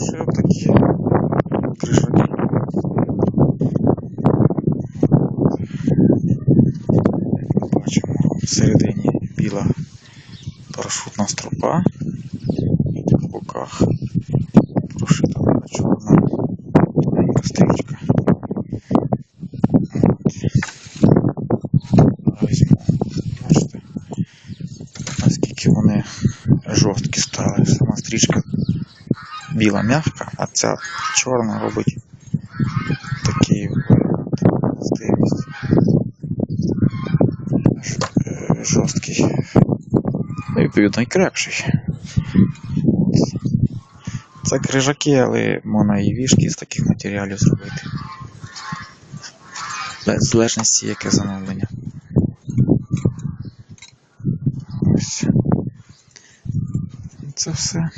Ще такі крижаки. Бачимо всередині біла парашутна стропа, в боках прошита чорна маленька стрічка. Візьму, бачите, наскільки вони жорсткі стали. Сама стрічка біла м'яка, а ця чорна робить такий. Ж- е, Жорсткий. Ну, відповідно і. Це крижаки, але можна і вішки з таких матеріалів зробити. В залежності яке замовлення. Ось. Це все.